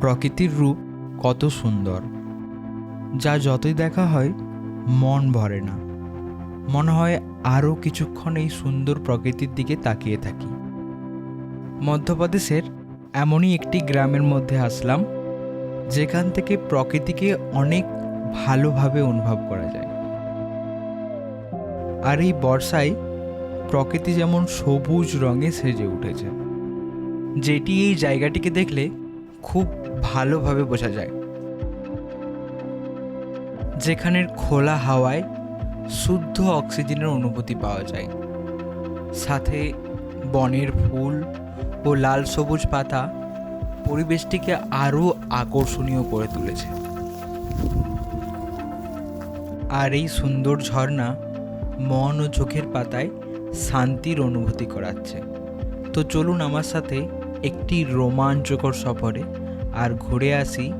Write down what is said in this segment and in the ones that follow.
প্রকৃতির রূপ কত সুন্দর, যা যতই দেখা হয় মন ভরে না। মনে হয় আরও কিছুক্ষণ এই সুন্দর প্রকৃতির দিকে তাকিয়ে থাকি। মধ্যপ্রদেশের এমনই একটি গ্রামের মধ্যে আসলাম, যেখান থেকে প্রকৃতিকে অনেক ভালোভাবে অনুভব করা যায়। আর এই বর্ষায় প্রকৃতি যেমন সবুজ রঙে সেজে উঠেছে, যেটি এই জায়গাটিকে দেখলে খুব ভালোভাবে বোঝা যায়। যেখানের খোলা হাওয়ায় শুদ্ধ অক্সিজেনের অনুভূতি পাওয়া যায়। সাথে বনের ফুল ও লাল সবুজ পাতা পরিবেশটিকে আরও আকর্ষণীয় করে তুলেছে। আর এই সুন্দর ঝর্ণা মন ও চোখের পাতায় শান্তির অনুভূতি করাচ্ছে। তো চলুন আমার সাথে একটি রোমাঞ্চকর সফরে আর ঘুরে আসি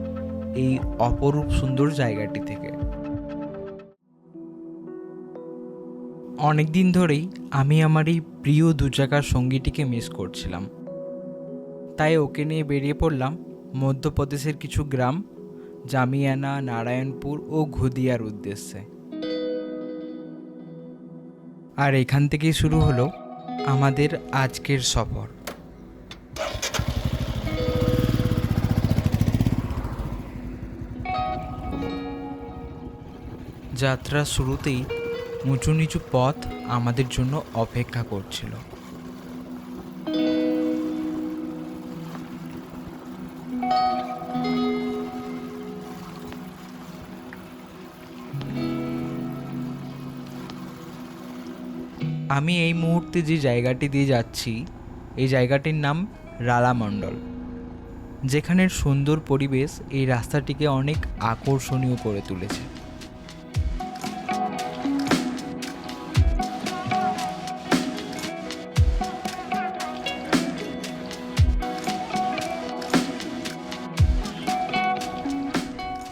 এই অপরূপ সুন্দর জায়গাটি থেকে। অনেক দিন ধরেই আমি আমার এই প্রিয় দু চাকার সঙ্গীটিকে মিস করছিলাম। তাই ওকে নিয়ে বেরিয়ে পড়লাম মধ্যপ্রদেশের কিছু গ্রাম, জামিয়ানা, নারায়ণপুর ও ঘুদিয়ার উদ্দেশ্যে। আর এখান থেকেই শুরু হলো আমাদের আজকের সফর। যাত্রা শুরুতেই উঁচু নিচু পথ আমাদের জন্য অপেক্ষা করছিল। আমি এই মুহূর্তে যে জায়গাটি দিয়ে যাচ্ছি, এই জায়গাটির নাম রালামণ্ডল যেখানের সুন্দর পরিবেশ এই রাস্তাটিকে অনেক আকর্ষণীয় করে তুলেছে।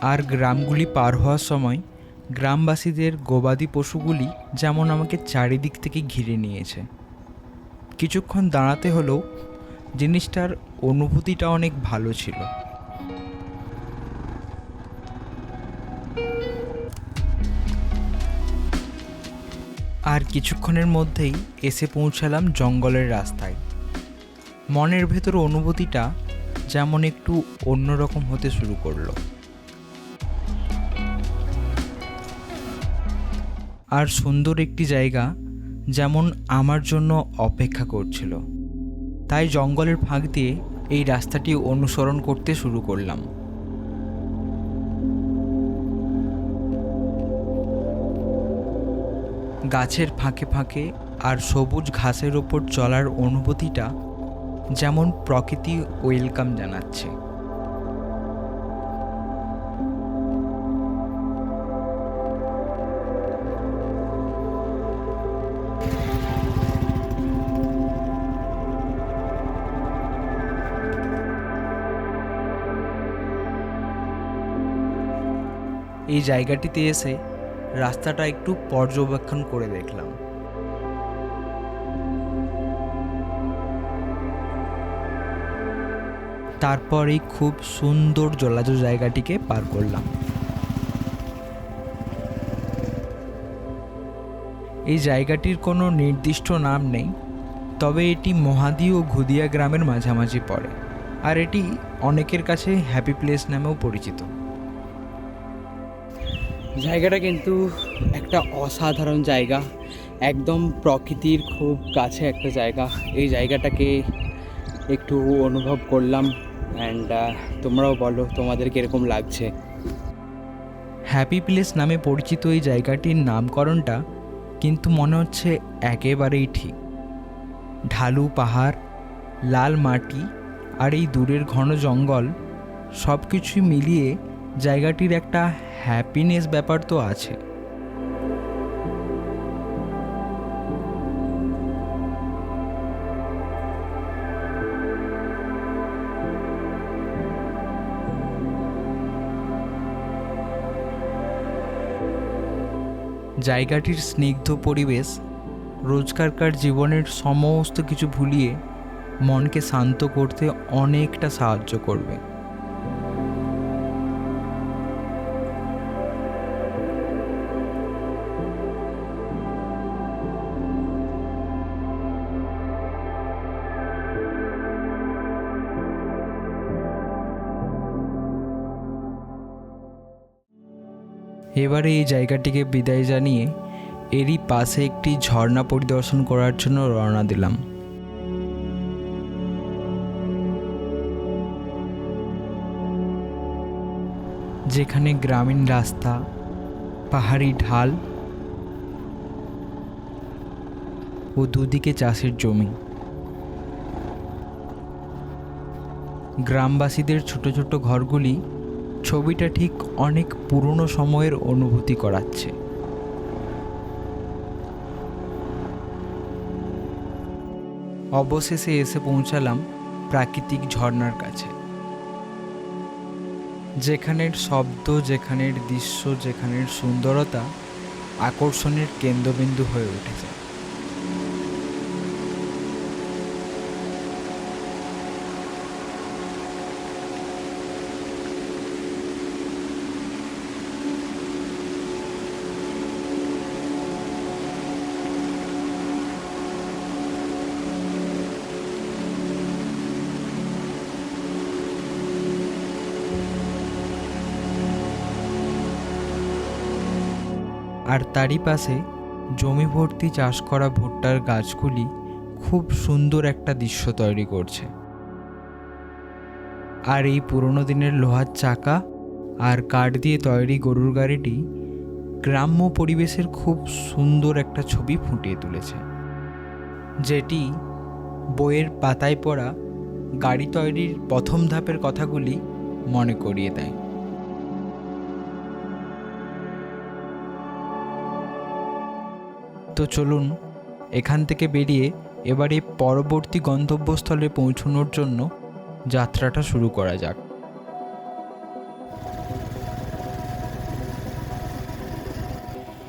আর গ্রামগুলি পার হওয়ার সময় গ্রামবাসীদের গবাদি পশুগুলি যেমন আমাকে চারিদিক থেকে ঘিরে নিয়েছে। কিছুক্ষণ দাঁড়াতে হলেও জিনিসটার অনুভূতিটা অনেক ভালো ছিল। আর কিছুক্ষণের মধ্যেই এসে পৌঁছালাম জঙ্গলের রাস্তায়। মনের ভেতর অনুভূতিটা যেমন একটু অন্যরকম হতে শুরু করল। আর সুন্দর একটি জায়গা যেমন আমার জন্য অপেক্ষা করছিল। তাই জঙ্গলের ফাঁক দিয়ে এই রাস্তাটি অনুসরণ করতে শুরু করলাম। গাছের ফাঁকে ফাঁকে আর সবুজ ঘাসের ওপর চলার অনুভূতিটা যেমন প্রকৃতি ওয়েলকাম জানাচ্ছে। এই জায়গাটিতে এসে রাস্তাটা একটু পর্যবেক্ষণ করে দেখলাম। তারপর এই খুব সুন্দর জলাজ জায়গাটিকে পার করলাম। এই জায়গাটির কোনো নির্দিষ্ট নাম নেই, তবে এটি মহাদি ও ঘুদিয়া গ্রামের মাঝামাঝি পড়ে, আর এটি অনেকের কাছে হ্যাপি প্লেস নামেও পরিচিত। জায়গাটা কিন্তু একটা অসাধারণ জায়গা, একদম প্রকৃতির খুব কাছে একটা জায়গা। এই জায়গাটাকে একটু অনুভব করলাম অ্যান্ড তোমরাও বলো তোমাদের কীরকম লাগছে। হ্যাপি প্লেস নামে পরিচিত এই জায়গাটির নামকরণটা কিন্তু মনে হচ্ছে একেবারেই ঠিক। ঢালু পাহাড়, লাল মাটি আর এই দূরের ঘন জঙ্গল সব কিছুই মিলিয়ে জায়গাটির একটা হ্যাপিনেস ব্যাপার তো আছে। জায়গাটির স্নিগ্ধ পরিবেশ, রোজকারকার জীবনের সমস্ত কিছু ভুলিয়ে মনকে শান্ত করতে অনেকটা সাহায্য করবে। এবারে এই জায়গাটিকে বিদায় জানিয়ে এরই পাশে একটি ঝর্ণা পরিদর্শন করার জন্য রওনা দিলাম। যেখানে গ্রামীণ রাস্তা, পাহাড়ি ঢাল ও দুদিকে চাষের জমি। গ্রামবাসীদের ছোট ছোট ঘরগুলি ছবিটা ঠিক অনেক পুরনো সময়ের অনুভূতি করাচ্ছে। অবশেষে এসে পৌঁছালাম প্রাকৃতিক ঝর্ণার কাছে। যেখানের শব্দ, যেখানের দৃশ্য, যেখানের সুন্দরতা আকর্ষণের কেন্দ্রবিন্দু হয়ে উঠেছে। আর তারই পাশে জমি ভর্তি চাষ করা ভুট্টার গাছগুলি খুব সুন্দর একটা দৃশ্য তৈরি করছে। আর এই পুরনো দিনের লোহার চাকা আর কাঠ দিয়ে তৈরি গরুর গাড়িটি গ্রাম্য পরিবেশের খুব সুন্দর একটা ছবি ফুটিয়ে তুলেছে। যেটি বইয়ের পাতায় পড়া গাড়ি তৈরির প্রথম ধাপের কথাগুলি মনে করিয়ে দেয়। তো চলুন এখান থেকে বেরিয়ে এবারে পরবর্তী গন্তব্যস্থলে পৌঁছানোর জন্য যাত্রাটা শুরু করা যাক।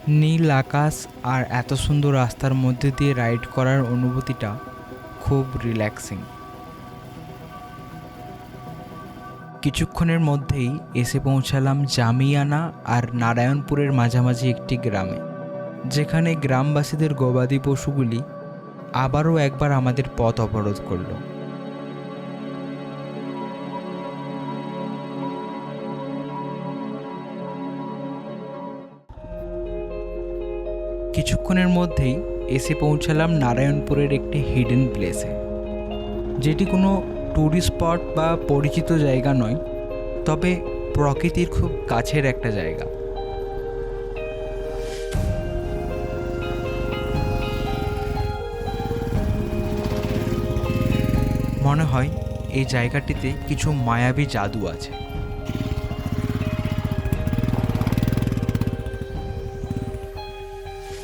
নীল আকাশ আর এত সুন্দর রাস্তার মধ্যে দিয়ে রাইড করার অনুভূতিটা খুব রিল্যাক্সিং। কিছুক্ষণের মধ্যেই এসে পৌঁছালাম জামিয়ানা আর নারায়ণপুরের মাঝামাঝি একটি গ্রামে। যেখানে গ্রামবাসীদের গবাদি পশুগুলি আবারও একবার আমাদের পথ অবরোধ করল। কিছুক্ষণের মধ্যেই এসে পৌঁছালাম নারায়ণপুরের একটি হিডেন প্লেসে যেটি কোনো ট্যুরিস্ট স্পট বা পরিচিত জায়গা নয়, তবে প্রকৃতির খুব কাছের একটা জায়গা। মনে হয় এই জায়গাটিতে কিছু মায়াবী জাদু আছে।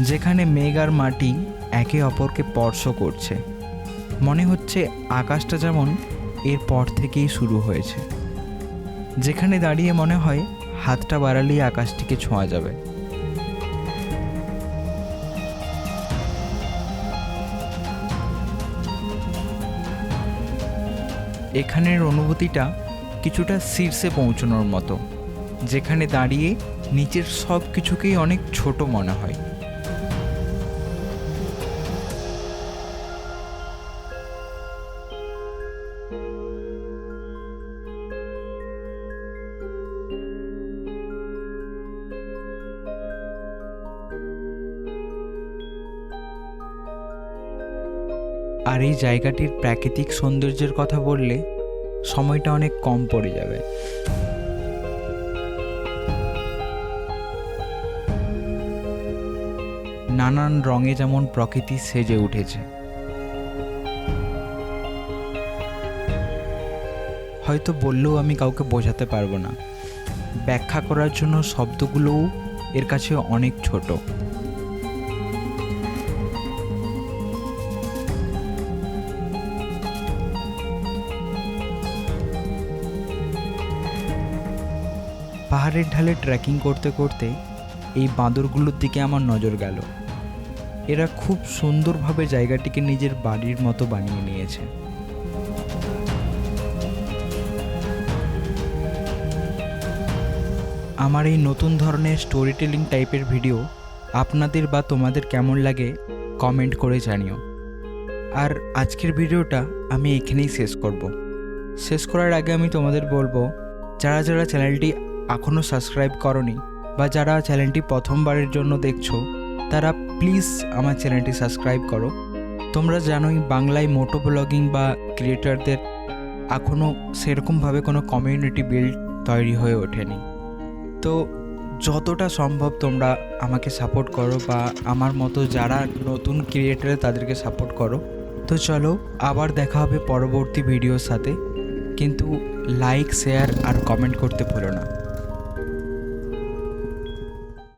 যেখানে মেঘ আর মাটি একে অপরকে স্পর্শ করছে। মনে হচ্ছে আকাশটা যেমন এর পর থেকেই শুরু হয়েছে। যেখানে দাঁড়িয়ে মনে হয় হাতটা বাড়ালেই আকাশটিকে ছোঁয়া যাবে। এখানের অনুভূতিটা কিছুটা শীর্ষে পৌঁছানোর মতো, যেখানে দাঁড়িয়ে নিচের সব কিছুকেই অনেক ছোট মনে হয়। আর এই জায়গাটির প্রাকৃতিক সৌন্দর্যের কথা বললে সময়টা অনেক কম পড়ে যাবে। নানান রঙে যেমন প্রকৃতি সেজে উঠেছে। হয়তো বললেও আমি কাউকে বোঝাতে পারব না। ব্যাখ্যা করার জন্য শব্দগুলোও এর কাছে অনেক ছোট। পাহাড়ের ঢালে ট্রেকিং করতে করতে এই বাঁদরগুলোর দিকে আমার নজর গেল। এরা খুব সুন্দরভাবে জায়গাটিকে নিজের বাড়ির মতো বানিয়ে নিয়েছে। আমার এই নতুন ধরনের স্টোরি টেলিং টাইপের ভিডিও আপনাদের বা তোমাদের কেমন লাগে কমেন্ট করে জানিও। আর আজকের ভিডিওটা আমি এখানেই শেষ করব। শেষ করার আগে আমি তোমাদের বলব, যারা যারা চ্যানেলটি এখনও সাবস্ক্রাইব করনি বা যারা চ্যানেলটি প্রথমবারের জন্য দেখছ, তারা প্লিজ আমার চ্যানেলটি সাবস্ক্রাইব করো। তোমরা জানোই বাংলায় মোটো ব্লগিং বা ক্রিয়েটারদের এখনও সেরকমভাবে কোনো কমিউনিটি বিল্ড তৈরি হয়ে ওঠেনি। তো যতটা সম্ভব তোমরা আমাকে সাপোর্ট করো বা আমার মতো যারা নতুন ক্রিয়েটার, তাদেরকে সাপোর্ট করো। তো চলো, আবার দেখা হবে পরবর্তী ভিডিওর সাথে। কিন্তু লাইক, শেয়ার আর কমেন্ট করতে ভুলো না।